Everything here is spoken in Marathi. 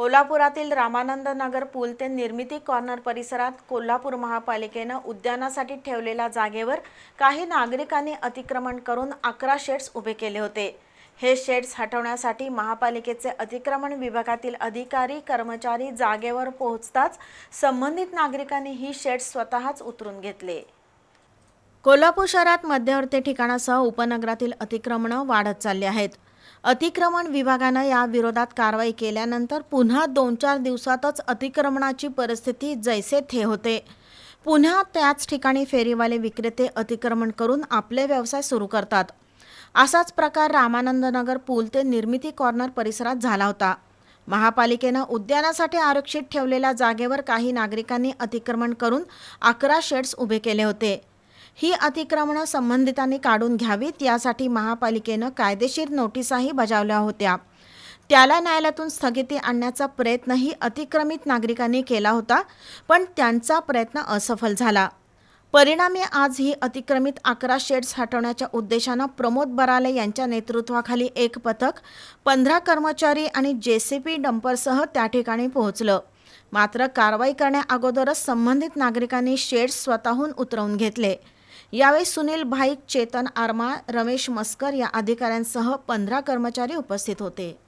कोल्हापुरातील रामानंद नगर पूल ते निर्मिती कॉर्नर परिसरात कोल्हापूर महापालिकेनं उद्यानासाठी ठेवलेल्या जागेवर काही नागरिकांनी अतिक्रमण करून अकरा शेड्स उभे केले होते. हे शेड्स हटवण्यासाठी महापालिकेचे अतिक्रमण विभागातील अधिकारी कर्मचारी जागेवर पोहोचताच संबंधित नागरिकांनी ही शेड्स स्वतःच उतरून घेतले. कोल्हापूर शहरात मध्यवर्ती ठिकाणासह उपनगरातील अतिक्रमणं वाढत चालली आहेत. अतिक्रमण विभागानं या विरोधात कारवाई केल्यानंतर पुन्हा दोन चार दिवसातच अतिक्रमणाची परिस्थिती जैसे थे होते. पुन्हा त्याच ठिकाणी फेरीवाले विक्रेते अतिक्रमण करून आपले व्यवसाय सुरू करतात. असाच प्रकार रामानंदनगर पूल ते निर्मिती कॉर्नर परिसरात झाला होता. महापालिकेनं उद्यानासाठी आरक्षित ठेवलेल्या जागेवर काही नागरिकांनी अतिक्रमण करून अकरा शेड्स उभे केले होते. ही अतिक्रमणं संबंधितांनी काढून घ्यावीत यासाठी महापालिकेनं कायदेशीर नोटीसाही बजावल्या होत्या. त्याला न्यायालयातून स्थगिती आणण्याचा प्रयत्नही अतिक्रमित नागरिकांनी केला होता पण त्यांचा प्रयत्न असफल झाला. परिणामी आज ही अतिक्रमित अकरा शेड्स हटवण्याच्या उद्देशानं प्रमोद बराले यांच्या नेतृत्वाखाली एक पथक पंधरा कर्मचारी आणि जेसीपी डंपरसह त्या ठिकाणी पोहोचलं. मात्र कारवाई करण्याअगोदरच संबंधित नागरिकांनी शेड्स स्वतःहून उतरवून घेतले. यावेळी सुनील भाईक चेतन आरमा रमेश मस्कर या अधिकाऱ्यांसह पंधरा कर्मचारी उपस्थित होते.